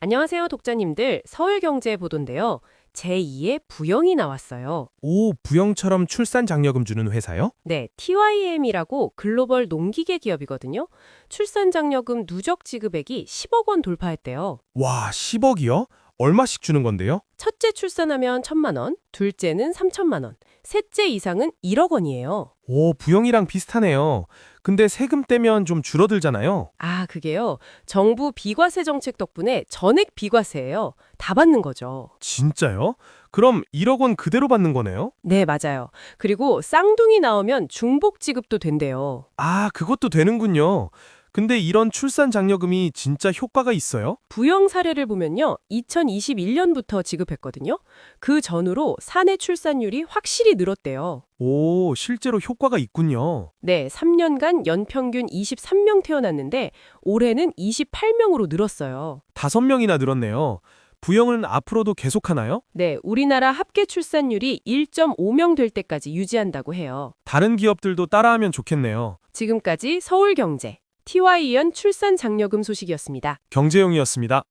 안녕하세요, 독자님들. 서울경제 보도인데요. 제2의 부영이 나왔어요. 오, 부영처럼 출산 장려금 주는 회사요? 네, TYM이라고 글로벌 농기계 기업이거든요. 출산 장려금 누적 지급액이 10억 원 돌파했대요. 와, 10억이요? 얼마씩 주는 건데요? 첫째 출산하면 1천만 원, 둘째는 3천만 원, 셋째 이상은 1억 원이에요. 오, 부영이랑 비슷하네요. 근데 세금 떼면 좀 줄어들잖아요. 아, 그게요. 정부 비과세 정책 덕분에 전액 비과세예요. 다 받는 거죠. 진짜요? 그럼 1억 원 그대로 받는 거네요? 네, 맞아요. 그리고 쌍둥이 나오면 중복 지급도 된대요. 아, 그것도 되는군요. 근데 이런 출산 장려금이 진짜 효과가 있어요? 부영 사례를 보면요. 2021년부터 지급했거든요. 그 전후로 사내 출산율이 확실히 늘었대요. 오, 실제로 효과가 있군요. 네, 3년간 연평균 23명 태어났는데 올해는 28명으로 늘었어요. 5명이나 늘었네요. 부영은 앞으로도 계속하나요? 네, 우리나라 합계 출산율이 1.5명 될 때까지 유지한다고 해요. 다른 기업들도 따라하면 좋겠네요. 지금까지 서울경제 TY연 출산 장려금 소식이었습니다. 경제용이었습니다.